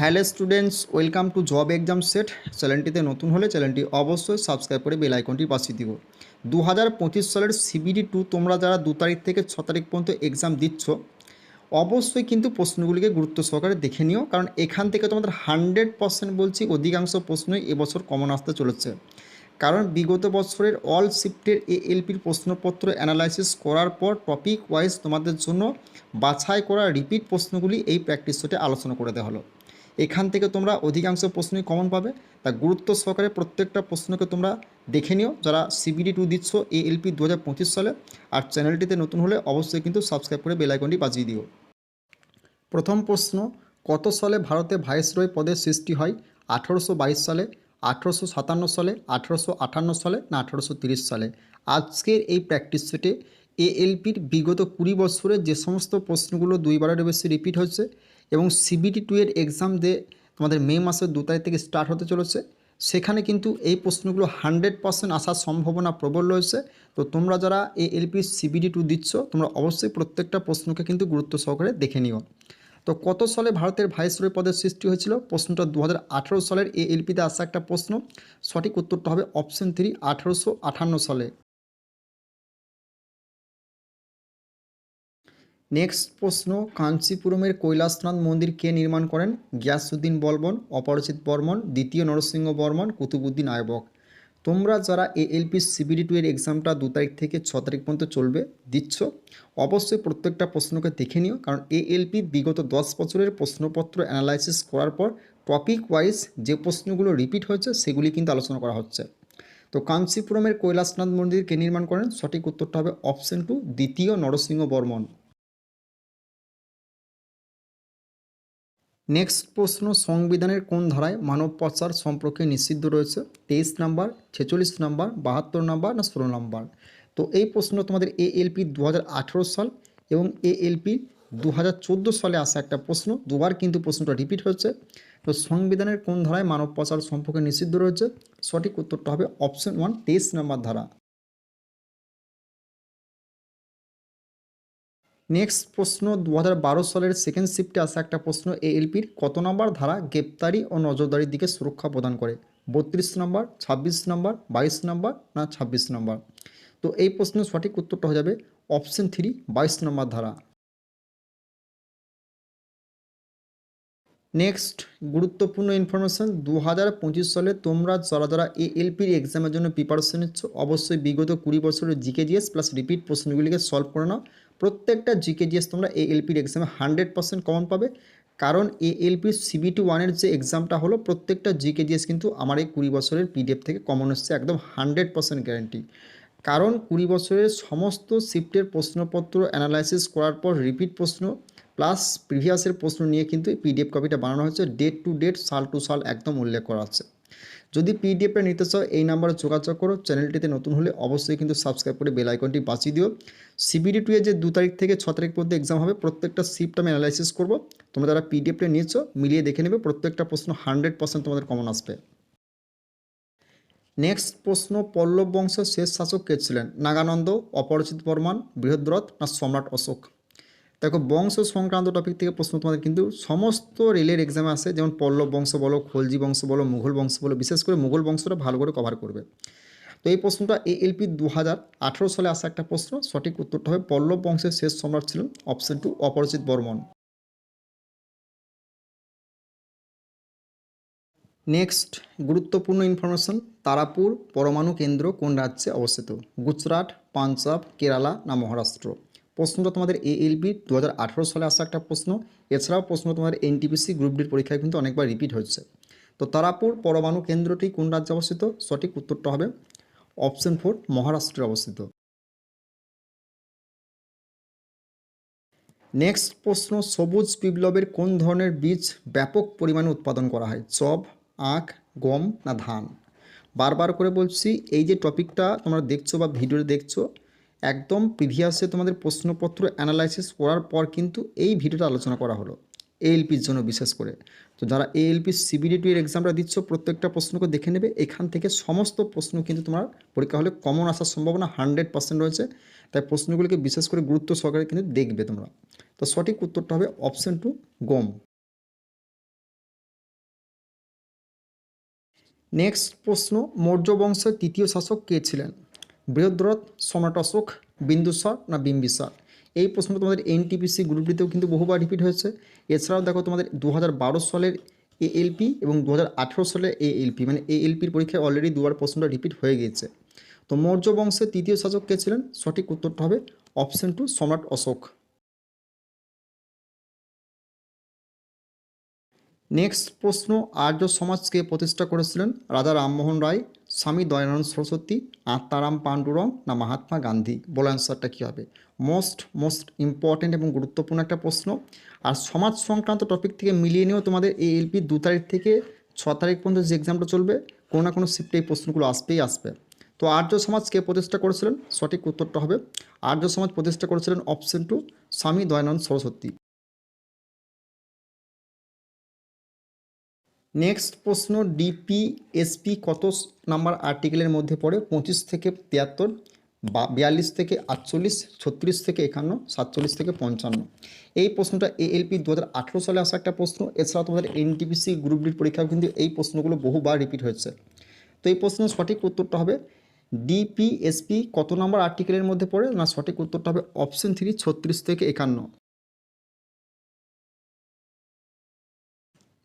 Hello students, welcome to job exam set. চ্যানেলটিতে নতুন হলে চ্যানেলটি অবশ্যই সাবস্ক্রাইব করে বেল আইকনটি পাশে দিব দু হাজার পঁচিশ সালের সিবিডি টু তোমরা যারা দু তারিখ থেকে ছ তারিখ পর্যন্ত এক্সাম দিচ্ছ, অবশ্যই কিন্তু প্রশ্নগুলিকে গুরুত্ব সহকারে দেখে নিও, কারণ এখান থেকে তোমাদের হান্ড্রেড পার্সেন্ট বলছি অধিকাংশ প্রশ্নই এবছর কমন আসতে চলেছে। কারণ বিগত বছরের অল শিফটের এএলপির প্রশ্নপত্র অ্যানালাইসিস করার পর টপিক ওয়াইজ তোমাদের জন্য বাছাই করা রিপিট প্রশ্নগুলি এই প্র্যাকটিস সেটে আলোচনা করে দেওয়া হলো। এখান থেকে তোমরা অধিকাংশ প্রশ্নই কমন পাবে। তা গুরুত্ব সহকারে প্রত্যেকটা প্রশ্নকে তোমরা দেখে নিও। যারা সিবিডি টু দিচ্ছ এএলপি দু হাজার পঁচিশ সালে, আর চ্যানেলটিতে নতুন হলে অবশ্যই কিন্তু সাবস্ক্রাইব করে বেলাইকনটি বাজিয়ে দিও। প্রথম প্রশ্ন, কত সালে ভারতে ভাইসরয় পদের সৃষ্টি হয়? আঠেরোশো বাইশ সালে, আঠেরোশো সাতান্ন সালে, আঠেরোশো আটান্ন সালে না আঠেরোশো সালে? আজকের এই প্র্যাকটিস সেটে এএলপির বিগত কুড়ি বছরে যে সমস্ত প্রশ্নগুলো দুইবারের বেশি রিপিট হচ্ছে এবং সিবিটি টু এর এক্সাম দিয়ে তোমাদের মে মাসের দু তারিখ থেকে স্টার্ট হতে চলেছে, সেখানে কিন্তু এই প্রশ্নগুলো হান্ড্রেড পার্সেন্ট আসার সম্ভাবনা প্রবল রয়েছে। তো তোমরা যারা এই এলপি সিবিডি টু দিচ্ছ, তোমরা অবশ্যই প্রত্যেকটা প্রশ্নকে কিন্তু গুরুত্ব সহকারে দেখে নিও। তো কত সালে ভারতের ভাইসরয় পদের সৃষ্টি হয়েছিল? প্রশ্নটা দু হাজার আঠেরো সালের এ এলপিতে আসা একটা প্রশ্ন। সঠিক উত্তরটা হবে অপশন থ্রি আঠেরোশো সালে। নেক্সট প্রশ্ন, কাঞ্চিপুরমের কৈলাসনাথ মন্দির কে নির্মাণ করেন? গিয়াসুদ্দিন বলবন অপরাজিত বর্মন, দ্বিতীয় নরসিংহ বর্মন, কুতুবুদ্দিন আয়বক। তোমরা যারা এএলপি সিবিডি টু এর এক্সামটা দু তারিখ থেকে ছ তারিখ পর্যন্ত চলবে, দিচ্ছ। অবশ্যই প্রত্যেকটা প্রশ্নকে দেখে নিও, কারণ এএলপি বিগত দশ বছরের প্রশ্নপত্র অ্যানালাইসিস করার পর টপিক ওয়াইজ যে প্রশ্নগুলো রিপিট হয়েছে, সেগুলি কিন্তু আলোচনা করা হচ্ছে। তো কাঞ্চিপুরমের কৈলাসনাথ মন্দির কে নির্মাণ করেন? সঠিক উত্তরটা হবে অপশন টু দ্বিতীয় নরসিংহ বর্মন। নেক্সট প্রশ্ন, সংবিধানের কোন ধারায় মানব পাচার সম্পর্কে নিষিদ্ধ রয়েছে? তেইশ নাম্বার, ছেচল্লিশ নাম্বার, বাহাত্তর নাম্বার না ষোলো নাম্বার? তো এই প্রশ্ন তোমাদের এএলপি দু হাজার আঠেরো সাল এবং এএলপি দু হাজার চোদ্দ সালে আসা একটা প্রশ্ন, দুবার কিন্তু প্রশ্নটা রিপিট হচ্ছে তো সংবিধানের কোন ধারায় মানব পাচার সম্পর্কে নিষিদ্ধ রয়েছে? সঠিক উত্তরটা হবে অপশন ওয়ান, তেইশ নাম্বার ধারা। নেক্সট প্রশ্ন দু হাজার বারো সালের সেকেন্ড শিফটে আসা একটা প্রশ্ন, এএলপির কত নম্বর ধারা গ্রেপ্তারি ও নজরদারির দিকে সুরক্ষা প্রদান করে? বত্রিশ নম্বর, ছাব্বিশ নম্বর, বাইশ নম্বর না ছাব্বিশ নম্বর? তো এই প্রশ্নের সঠিক উত্তরটা হয়ে যাবে অপশন থ্রি বাইশ নম্বর ধারা। নেক্সট, গুরুত্বপূর্ণ ইনফরমেশন দু হাজার পঁচিশ সালে তোমরা যারা যারা এএলপির এক্সামের জন্য প্রিপারেশন নিচ্ছ, অবশ্যই বিগত কুড়ি বছরের জিকে জিএস প্লাস রিপিট প্রশ্নগুলিকে সলভ করে নাও। প্রত্যেকটা জিকে জিএস তোমরা এএলপির এক্সামে হান্ড্রেড পার্সেন্ট কমন পাবে। কারণ এএলপির সিবিটি ওয়ানের যে এক্সামটা হলো, প্রত্যেকটা জিকে জিএস কিন্তু আমার এই কুড়ি বছরের পিডিএফ থেকে কমন এসছে, একদম হান্ড্রেড পার্সেন্ট গ্যারেন্টি কারণ কুড়ি বছরের সমস্ত শিফটের প্রশ্নপত্র অ্যানালাইসিস করার পর রিপিট প্রশ্ন প্লাস প্রিভিয়াসের প্রশ্ন নিয়ে কিন্তু এই পিডিএফ কপিটা বানানো হয়েছে ডেট টু ডেট সাল টু সাল একদম উল্লেখ করা আছে। যদি পিডিএফটা নিতে চাও, এই নাম্বারে যোগাযোগ করো। চ্যানেলটিতে নতুন হলে অবশ্যই কিন্তু সাবস্ক্রাইব করে বেল আইকনটি বাঁচিয়ে দিও। সিবিডি টু এ যে দু তারিখ থেকে ছ তারিখ পর্যন্ত এক্সাম হবে, প্রত্যেকটা শিফট আমি অ্যানালাইসিস করব। তোমরা যারা পিডিএফটা নিয়েছো, মিলিয়ে দেখে নেবে, প্রত্যেকটা প্রশ্ন হান্ড্রেড পার্সেন্ট তোমাদের কমন আসবে। নেক্সট প্রশ্ন, পল্লব বংশের শেষ শাসক কে ছিলেন? নাগানন্দ, অপরাজিত বর্মান, বৃহদ্রথ না সম্রাট অশোক? দেখো বংশ সংক্রান্ত টপিক থেকে প্রশ্ন তোমাদের, কিন্তু সমস্ত রেলের এক্সামে আসে যেমন পল্লব বংশ বলো, খলজি বংশ বলো, মুঘল বংশ বলো, বিশেষ করে মুঘল বংশটা ভালো করে কভার করবে। তো এই প্রশ্নটা এএলপি দু হাজার আঠেরো সালে আসা একটা প্রশ্ন, সঠিক উত্তরটা হবে পল্লব বংশের শেষ সম্রাট ছিলেন option two Aparajita Barman. Next গুরুত্বপূর্ণ ইনফরমেশন তারাপুর পরমাণু কেন্দ্র কোন রাজ্যে অবস্থিত? গুজরাট, পাঞ্জাব, কেরালা না মহারাষ্ট্র? প্রশ্নটা তোমাদের এএলবি দু হাজার সালে আসা একটা প্রশ্ন। এছাড়াও প্রশ্ন তোমাদের এনটিপিসি গ্রুপ ডির পরীক্ষায় কিন্তু অনেকবার রিপিট হচ্ছে তো তারাপুর পরমাণু কেন্দ্রটি কোন রাজ্যে অবস্থিত? সঠিক উত্তরটা হবে অপশন ফোর মহারাষ্ট্রে অবস্থিত। নেক্সট প্রশ্ন, সবুজ বিপ্লবের কোন ধরনের বীজ ব্যাপক পরিমাণে উৎপাদন করা হয়? চব আখ, গম না ধান? বারবার করে বলছি, এই যে টপিকটা তোমরা দেখছ বা ভিডিওতে দেখছ একদম প্রিভিয়াসে তোমাদের প্রশ্নপত্র অ্যানালাইসিস করার পর কিন্তু এই ভিডিওটা আলোচনা করা হলো এএলপির জন্য বিশেষ করে। তো যারা এএলপি সিবিডি টু এর এক্সামটা দিচ্ছ, প্রত্যেকটা প্রশ্নকে দেখে নেবে, এখান থেকে সমস্ত প্রশ্ন কিন্তু তোমার পরীক্ষা হলে কমন আসার সম্ভাবনা হান্ড্রেড পার্সেন্ট রয়েছে। তাই প্রশ্নগুলিকে বিশেষ করে গুরুত্ব সহকারে কিন্তু দেখবে তোমরা। তো সঠিক উত্তরটা হবে অপশন টু গম। নেক্সট প্রশ্ন, মৌর্য বংশের তৃতীয় শাসক কে ছিলেন? বৃহদ্রথ অশোক বিন্দুসার না বিম্বিসার? এই প্রশ্নটা তোমাদের এনটিপিসি গ্রুপটিতেও কিন্তু বহুবার রিপিট হয়েছে। এছাড়াও দেখো তোমাদের দু বারো সালের এএলপি এবং দু সালের এ এএলপি মানে এএলপির পরীক্ষায় অলরেডি দুবার প্রশ্নটা রিপিট হয়ে গিয়েছে। তো মৌর্য বংশের তৃতীয় শাসক কে ছিলেন? সঠিক উত্তরটা হবে অপশন টু সম্রাট অশোক। নেক্সট প্রশ্ন, আর্য সমাজকে প্রতিষ্ঠা করেছিলেন রাজা রামমোহন রায়। স্বামী দয়ানন্দ সরস্বতী, আত্মারাম পাণ্ডুরং না মহাত্মা গান্ধী? বলে অ্যান্সারটা কী হবে? মোস্ট মোস্ট ইম্পর্ট্যান্ট এবং গুরুত্বপূর্ণ একটা প্রশ্ন। আর সমাজ সংক্রান্ত টপিক থেকে মিলিয়ে নিয়েও তোমাদের এই এলপি দু তারিখ থেকে ছ তারিখ পর্যন্ত যে এক্সামটা চলবে, কোনো না কোনো শিফটে এই প্রশ্নগুলো আসবেই আসবে। তো আর্য সমাজ কে প্রতিষ্ঠা করেছিলেন? সঠিক উত্তরটা হবে। আর্য সমাজ প্রতিষ্ঠা করেছিলেন option two Swami Dayananda Saraswati. Next প্রশ্ন, ডিপিএসপি কত নাম্বার আর্টিকেলের মধ্যে পড়ে? পঁচিশ থেকে তিয়াত্তর, বা বিয়াল্লিশ থেকে আটচল্লিশ, ছত্রিশ থেকে একান্ন, সাতচল্লিশ থেকে পঞ্চান্ন। এই প্রশ্নটা এএলপি দু হাজার আঠেরো সালে আসা একটা প্রশ্ন। এছাড়া তোমাদের এনটিপিসি গ্রুপ ডির পরীক্ষাও কিন্তু এই প্রশ্নগুলো বহুবার রিপিট হয়েছে। তো এই প্রশ্নের সঠিক উত্তরটা হবে, ডিপিএসপি কত নম্বর আর্টিকেলের মধ্যে পড়ে? না, সঠিক উত্তরটা হবে, অপশন থ্রি, ছত্রিশ থেকে একান্ন।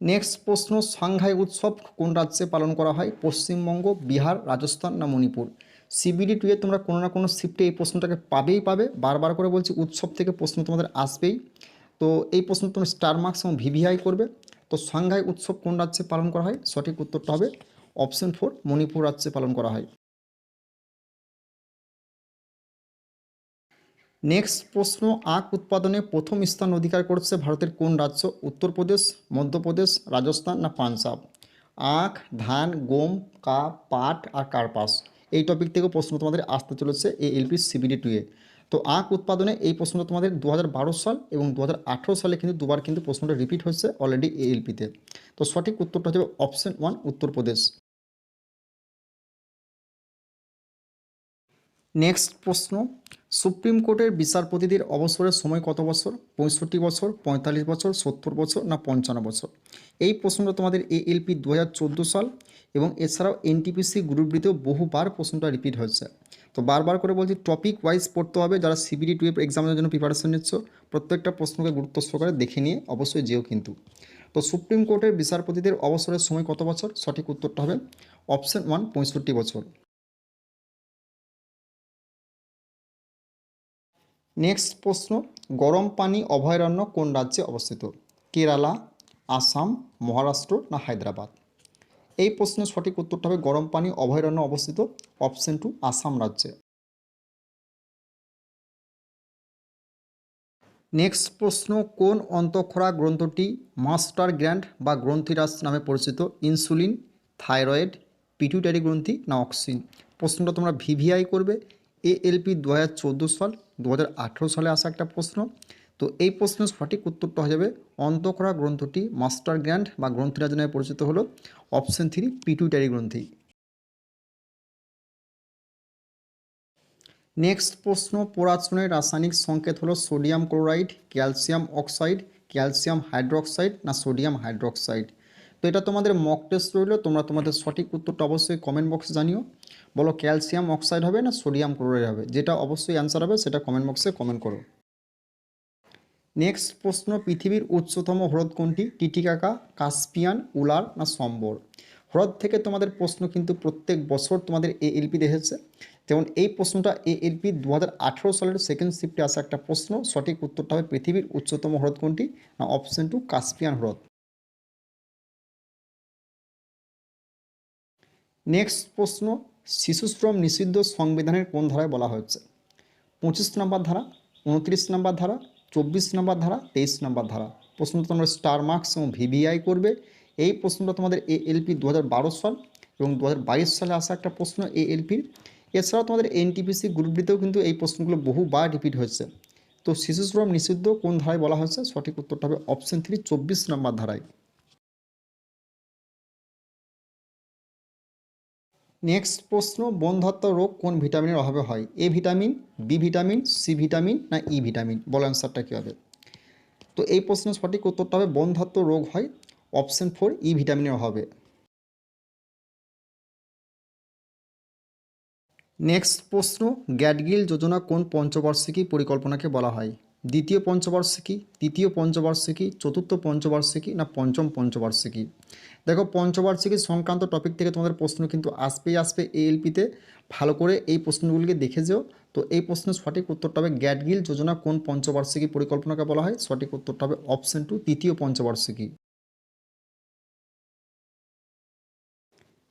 নেক্সট প্রশ্ন সাংঘাই উৎসব কোন রাজ্যে পালন করা হয়? পশ্চিমবঙ্গ, বিহার, রাজস্থান না মণিপুর? সিবিডি টুয়ে তোমরা কোনো না কোনো শিফটে এই প্রশ্নটাকে পাবেই পাবে। বারবার করে বলছি, উৎসব থেকে প্রশ্ন তোমাদের আসবেই। তো এই প্রশ্ন তোমরা স্টার মার্কস এবং ভিভিআই করবে। তো সাংঘাই উৎসব কোন রাজ্যে পালন করা হয়? সঠিক উত্তরটা হবে অপশন ফোর মণিপুর রাজ্যে পালন করা হয়। নেক্সট প্রশ্ন, আখ উৎপাদনে প্রথম স্থান অধিকার করছে ভারতের কোন রাজ্য? উত্তরপ্রদেশ, মধ্যপ্রদেশ, রাজস্থান না পাঞ্জাব? আখ, ধান, গম, কা, পাট আর কার্পাস। এই টপিক থেকেও প্রশ্ন তোমাদের আসতে চলেছে এই এলপি সিবিডি টুয়ে তো আখ উৎপাদনে এই প্রশ্নটা তোমাদের দু হাজার বারো সাল এবং দু হাজার আঠেরো সালে কিন্তু দুবার কিন্তু প্রশ্নটা রিপিট হয়েছে অলরেডি এই এলপিতে তো। সঠিক উত্তরটা হচ্ছে অপশন ওয়ান উত্তরপ্রদেশ। নেক্সট প্রশ্ন সুপ্রিম কোর্টের বিচারপতিদের অবসরের সময় কত বছর? পঁয়ষট্টি বছর, পঁয়তাল্লিশ বছর, সত্তর বছর না পঞ্চান্ন বছর? এই প্রশ্নটা তোমাদের এএলপি দু চোদ্দ সাল এবং এছাড়াও এনটিপিসি গ্রুপ বহুবার প্রশ্নটা রিপিট হয়েছে। তো বারবার করে বলছি টপিক ওয়াইজ পড়তে হবে, যারা সিবিডি টুয়েলভ এক্সামের জন্য প্রিপারেশন নিচ্ছ, প্রত্যেকটা প্রশ্নকে গুরুত্ব সহকারে দেখে নিয়ে অবশ্যই যেও কিন্তু। তো সুপ্রিম কোর্টের বিচারপতিদের অবসরের সময় কত বছর? সঠিক উত্তরটা হবে অপশন ওয়ান পঁয়ষট্টি বছর। নেক্সট প্রশ্ন, গরম পানি অভয়ারণ্য কোন রাজ্যে অবস্থিত? কেরালা, আসাম, মহারাষ্ট্র না হায়দ্রাবাদ? এই প্রশ্নের সঠিক উত্তরটা হবে গরম পানি অভয়ারণ্য অবস্থিত অপশন টু আসাম রাজ্যে। নেক্সট প্রশ্ন, কোন অন্তঃক্ষরা গ্রন্থটি মাস্টার গ্র্যান্ড বা গ্রন্থিরাজ নামে পরিচিত? ইনসুলিন, থাইরয়েড পিটুইটারি গ্রন্থি না অক্সিন? প্রশ্নটা তোমরা ভিভিআই করবে, এএলপি দু হাজার চোদ্দ সাল দু হাজার আঠেরো সালে আসা একটা প্রশ্ন। তো এই প্রশ্নের সঠিক উত্তরটা হয়ে যাবে অন্তঃক্ষরা গ্রন্থটি মাস্টার গ্র্যান্ড বা গ্রন্থিরাজ নামে পরিচিত হলো অপশন থ্রি পিটুইটারি গ্রন্থি। নেক্সট প্রশ্ন পরাচনের রাসায়নিক সংকেত হলো sodium chloride, calcium oxide, calcium hydroxide না সোডিয়াম হাইড্রোক্সাইড? তো এটা তোমাদের মক টেস্ট রইল, তোমরা তোমাদের সঠিক উত্তরটা অবশ্যই কমেন্ট বক্সে জানিও। বলো ক্যালসিয়াম অক্সাইড হবে না সোডিয়াম ক্লোরাইড হবে? যেটা অবশ্যই অ্যান্সার হবে, সেটা কমেন্ট বক্সে কমেন্ট করো। নেক্সট প্রশ্ন, পৃথিবীর উচ্চতম হ্রদ কোনটি? টিটিকাকা কাস্পিয়ান, উলার না সম্বর? হ্রদ থেকে তোমাদের প্রশ্ন কিন্তু প্রত্যেক বছর তোমাদের এএলপি এসেছে যেমন এই প্রশ্নটা এএলপি দু হাজার আঠেরো সালের সেকেন্ড শিফটে আসা একটা প্রশ্ন, সঠিক উত্তরটা হবে পৃথিবীর উচ্চতম হ্রদ কোনটি? না অপশন টু কাস্পিয়ান হ্রদ। নেক্সট প্রশ্ন, শিশুশ্রম নিষিদ্ধ সংবিধানের কোন ধারায় বলা হয়েছে? পঁচিশ নম্বর ধারা, উনত্রিশ নম্বর ধারা, চব্বিশ নম্বর ধারা, তেইশ নম্বর ধারা। প্রশ্নটা তোমরা স্টার মার্কস এবং ভিভিআই করবে। এই প্রশ্নটা তোমাদের এ এলপি দু হাজার বারো সাল এবং দু হাজার বাইশ সালে আসা একটা প্রশ্ন এ এলপির এছাড়াও তোমাদের এনটিপিসি গ্রুপ ডিতেও কিন্তু এই প্রশ্নগুলো বহুবার রিপিট হয়েছে। তো শিশুশ্রম নিষিদ্ধ কোন ধারায় বলা হয়েছে? সঠিক উত্তরটা হবে অপশন থ্রি, চব্বিশ নম্বর ধারায়। নেক্সট প্রশ্ন বন্ধত্ব রোগ কোন ভিটামিনের অভাবে হয়? A vitamin, B vitamin, C vitamin না ই ভিটামিন? বলো অ্যান্সারটা কী হবে? তো এই প্রশ্নের সঠিক উত্তরটা হবে বন্ধত্ব রোগ হয় অপশন ফোর ই ভিটামিনের অভাবে। নেক্সট প্রশ্ন, গ্যাডগিল যোজনা কোন পঞ্চবার্ষিকী পরিকল্পনাকে বলা হয়? দ্বিতীয় পঞ্চবার্ষিকী, তৃতীয় পঞ্চবার্ষিকী, চতুর্থ পঞ্চবার্ষিকী না পঞ্চম পঞ্চবার্ষিকী? দেখো পঞ্চবার্ষিকী সংক্রান্ত টপিক থেকে তোমাদের প্রশ্ন কিন্তু আসবেই আসবে এএলপিতে ভালো করে এই প্রশ্নগুলিকে দেখে যেও। তো এই প্রশ্নের সঠিক উত্তরটা হবে গ্যাটগিল যোজনা কোন পঞ্চবার্ষিকী পরিকল্পনাকে বলা হয়? সঠিক উত্তরটা হবে অপশন টু তৃতীয় পঞ্চবার্ষিকী।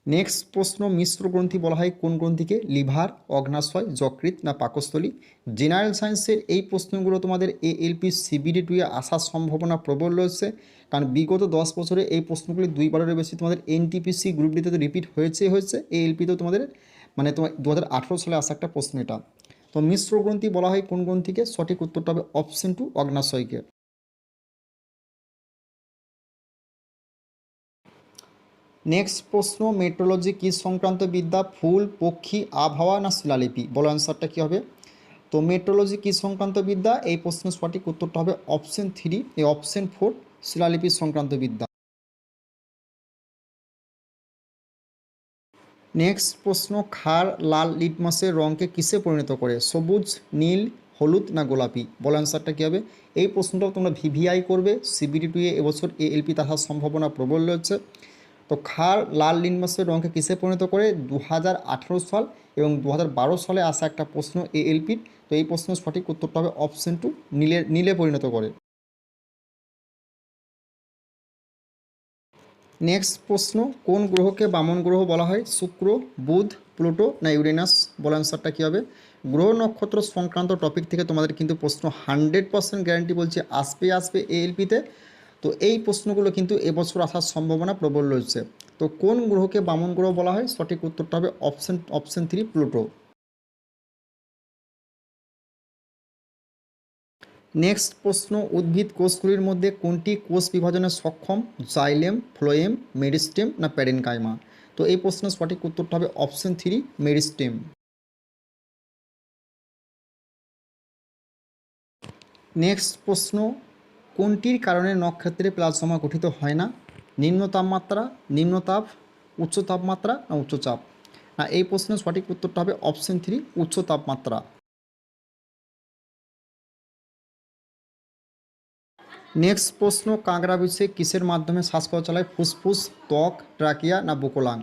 নেক্সট প্রশ্ন মিশ্র গ্রন্থি বলা হয় কোন গ্রন্থিকে? লিভার, অগ্নাশয় যকৃত না পাকস্থলী? জেনারেল সায়েন্সের এই প্রশ্নগুলো তোমাদের এএলপি সিবিডি টুয়ে আসার সম্ভাবনা প্রবল রয়েছে। কারণ বিগত দশ বছরে এই প্রশ্নগুলি দুইবারের বেশি তোমাদের এনটিপিসি গ্রুপ ডিতে তো রিপিট হয়েছে হয়েছে। এএলপিতেও তোমাদের মানে তোমার দু হাজার আঠেরো সালে আসা একটা প্রশ্ন এটা। তো মিশ্র গ্রন্থি বলা হয় কোন গ্রন্থিকে? সঠিক উত্তরটা হবে অপশন টু অগ্নাশয়কে। নেক্সট প্রশ্ন, মেট্রোলজি কী সংক্রান্ত বিদ্যা, ফুল, পক্ষী, আবহাওয়া না শিলালিপি? বলো অ্যান্সারটা কী হবে? তো মেট্রোলজি কী সংক্রান্ত বিদ্যা? এই প্রশ্নের সঠিক উত্তরটা হবে অপশন থ্রি এই অপশন ফোর শিলালিপি সংক্রান্ত বিদ্যা। নেক্সট প্রশ্ন, খার, লাল লিটমাসের রঙকে কিসে পরিণত করে? সবুজ, নীল, হলুদ না গোলাপি? বলো অ্যান্সারটা কী হবে? এই প্রশ্নটাও তোমরা ভিভিআই করবে সিবিডি টুয়ে এবছর এএলপি আসার সম্ভাবনা প্রবল রয়েছে। তো খার লাল লিনমাসের রঙকে কিসে পরিণত করে? দু হাজার আঠেরো সাল এবং দু হাজার বারো সালে আসা একটা প্রশ্ন এএলপির তো এই প্রশ্নের সঠিক উত্তরটা হবে অপশন টু নীলে নীলে পরিণত করে। নেক্সট প্রশ্ন, কোন গ্রহকে বামন গ্রহ বলা হয়? শুক্র, বুধ, প্লুটো না ইউরেনাস? বলা অ্যান্সারটা কী হবে? গ্রহ নক্ষত্র সংক্রান্ত টপিক থেকে তোমাদের কিন্তু প্রশ্ন হান্ড্রেড পার্সেন্ট গ্যারান্টি বলছে, আসবে আসবে এএলপিতে তো এই প্রশ্নগুলো কিন্তু এবছর আসার সম্ভাবনা প্রবল রয়েছে। তো কোন গ্রহকে বামন গ্রহ বলা হয়? সঠিক উত্তরটা হবে option option three Pluto. Next প্রশ্ন, উদ্ভিদ কোষগুলির মধ্যে কোনটি কোষ বিভাজনে সক্ষম? জাইলেম, ফ্লোয়েম, মেরিস্টেম না প্যারেনকাইমা? তো এই প্রশ্নের সঠিক উত্তরটা হবে অপশন থ্রি মেরিস্টেম। নেক্সট প্রশ্ন কোনটির কারণে নক্ষত্রে প্লাজমা গঠিত হয় না? নিম্ন তাপমাত্রা নিম্নতাপ উচ্চ তাপমাত্রা না উচ্চচাপ না, এই প্রশ্নের সঠিক উত্তরটা হবে অপশন থ্রি উচ্চ তাপমাত্রা। নেক্সট প্রশ্ন, কাঁকড়া বিষে কিসের মাধ্যমে শ্বাসকরা চালায়? ফুসফুস, ত্বক, ট্রাকিয়া না বুকোলাং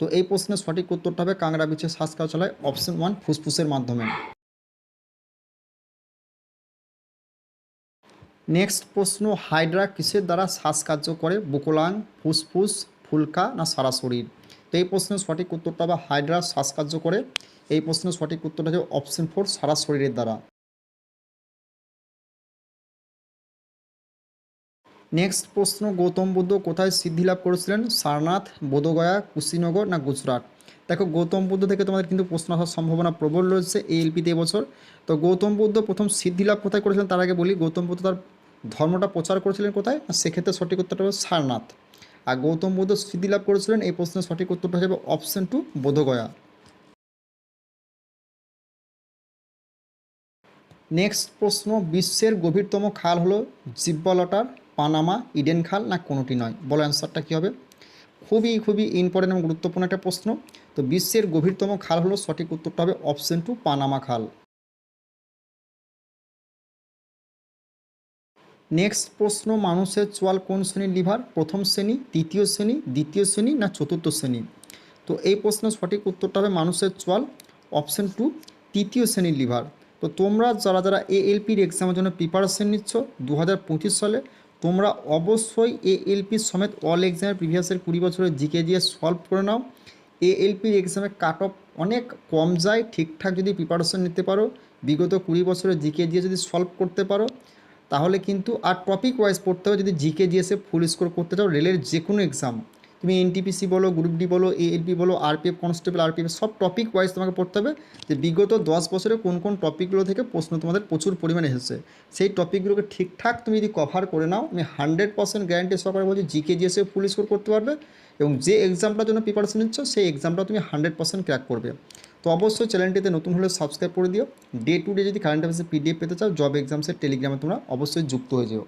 তো এই প্রশ্নের সঠিক উত্তরটা হবে কাঁকড়া বিছে শ্বাসকরা চালায় অপশন ওয়ান ফুসফুসের মাধ্যমে। নেক্সট প্রশ্ন, হাইড্রা কিসের দ্বারা শ্বাসকার্য করে? বুকোলাং ফুসফুস, ফুলকা না সারা শরীর? তো এই প্রশ্নের সঠিক উত্তরটা বা হাইড্রা শ্বাসকার্য করে? এই প্রশ্নের সঠিক উত্তরটা হচ্ছে অপশন ফোর, সারা শরীরের দ্বারা। নেক্সট প্রশ্ন, গৌতম বুদ্ধ কোথায় সিদ্ধি লাভ করেছিলেন? সারনাথ, বোধগয়া, কুশিনগর না গুজরাট? দেখো, গৌতম বুদ্ধ থেকে তোমাদের কিন্তু প্রশ্ন আসার সম্ভাবনা প্রবল রয়েছে এই এলপিতে এবছর তো গৌতম বুদ্ধ প্রথম সিদ্ধি লাভ কোথায় করেছিলেন? তার আগে বলি, গৌতম বুদ্ধ তার ধর্মটা প্রচার করেছিলেন কোথায়? সেক্ষেত্রে সঠিক উত্তরটা হবে সারনাথ। আর গৌতম বুদ্ধ সিদ্ধি লাভ করেছিলেন, এই প্রশ্নের সঠিক উত্তরটা হবে অপশন টু বোধগয়া। নেক্সট প্রশ্ন, বিশ্বের গভীরতম খাল হলো জিব্বালটার পানামা, ইডেন খাল না কোনোটি নয়? বলো অ্যান্সারটা কী হবে? খুবই খুবই ইম্পর্টেন্ট এবং গুরুত্বপূর্ণ একটা প্রশ্ন। তো বিশ্বের গভীরতম খাল হলো সঠিক উত্তরটা হবে অপশন টু পানামা খাল। নেক্সট প্রশ্ন, মানুষের চোয়াল কোন শ্রেণির লিভার? প্রথম শ্রেণি তৃতীয় শ্রেণি, দ্বিতীয় শ্রেণি না চতুর্থ শ্রেণি? তো এই প্রশ্নের সঠিক উত্তরটা হবে মানুষের চোয়াল অপশন টু তৃতীয় শ্রেণির লিভার। তো তোমরা যারা যারা এএলপির এক্সামের জন্য প্রিপারেশন নিচ্ছ দু হাজার পঁচিশ সালে, তোমরা অবশ্যই এএলপি সমেত অল এক্সামের প্রিভিয়াসের কুড়ি বছরের জিকে দিয়ে সলভ করে নাও। এএলপির এক্সামে কাট অফ অনেক কম যায়, ঠিকঠাক যদি প্রিপারেশন নিতে পারো, বিগত কুড়ি বছরের জিকে দিয়ে যদি সলভ করতে পারো তাহলে কিন্তু আর টপিক ওয়াইজ পড়তে হবে যদি জিকে জিএসে ফুল স্কোর করতে চাও রেলের যে কোনো এক্সাম তুমি এনটিপিসি বলো গ্রুপ ডি বলো এএলপি বলো আরপিএফ কনস্টেবল আরপিএফ সব টপিক ওয়াইজ তোমাকে পড়তে হবে যে বিগত দশ বছরে কোন কোন টপিকগুলো থেকে প্রশ্ন তোমাদের প্রচুর পরিমাণে এসেছে। সেই টপিকগুলোকে ঠিকঠাক তুমি যদি কভার করে নাও, আমি হান্ড্রেড পার্সেন্ট গ্যারান্টি সহকারে বলছি জিকে জিএসে ফুল স্কোর করতে পারবে এবং যে এক্সামটার জন্য প্রিপারেশন নিচ্ছ, সেই এক্সামটা তুমি হান্ড্রেড পার্সেন্ট ক্র্যাক করবে। তো অবশ্যই চ্যানেলটিতে নতুন হলে সাবস্ক্রাইব করে দিও। ডে টু ডে যদি কারেন্ট অ্যাফেয়ার্সের পিডিএফ পেতে চাও জব এক্সামসের টেলিগ্রামে তোমরা অবশ্যই যুক্ত হয়ে যেও।